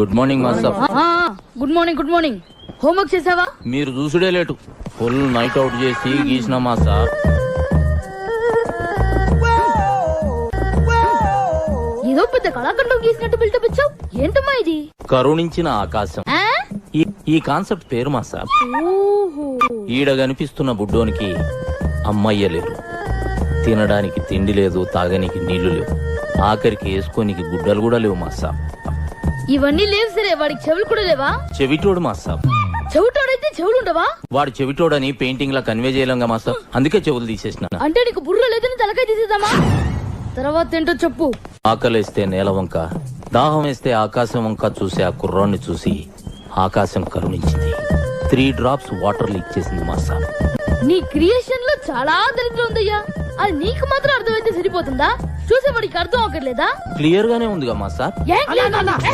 Good morning master. Good morning good morning. Homework చేసావా? మీరు చూసుడే లేటు. ఫుల్ నైట్ అవుట్ చేసి గీసిన మాస్టర్. ఏదో పెద్ద కళాఖండం గీసినట్టు బిల్డప్ ఇచ్చావు. ఏంటమ్మా ఇది? కరుణించిన ఆకాశం. ఆ? ఈ ఈ కాన్సెప్ట్ పేరు మాస్టర్. ఓహో. ఈడ కనిపిస్తున్న బుడ్డోనికి అమ్మయ్య లేరు. తినడానికి తిండి లేదు తాగనికి నీళ్ళు లేవు. ఆఖరికి వేసుకోనికి గుడ్డలు కూడా లేవు మాస్టర్. ఇవన్నీ లేవు సరే వాడికి చెవులు కూడా లేవా? చెవిటోడు మాస్టర్. చెవిటోడైతే చెవులు ఉండవా వాడు చెవిటోడని పెయింటింగ్ లా కన్వే చేయలేంగా మాస్టర్. అందుకే చెవులు తీసేసిన. అంటే నీకు బుర్ర లేదని తలకాయ తీసేద్దామా? తర్వాత ఏంటో చెప్పు. ఆకలేస్తే నేల వంక దాహం వేస్తే ఆకాశం వంక చూసి ఆ కుర్రాన్ని చూసి ఆకాశం కరుణించింది. త్రీ డ్రాప్స్ వాటర్ లీక్ చేసింది మాస్టర్. నీ క్రియేషన్లో చాలా దరిద్రం ఉందయ్యా. అది నీకు మాత్రం అర్థమైతే సరిపోతుందా? చూసేవాడికి అర్థం అవ్వట్లేదా? క్లియర్ గానే ఉందిగా మాస్టర్. ఏం లేదు.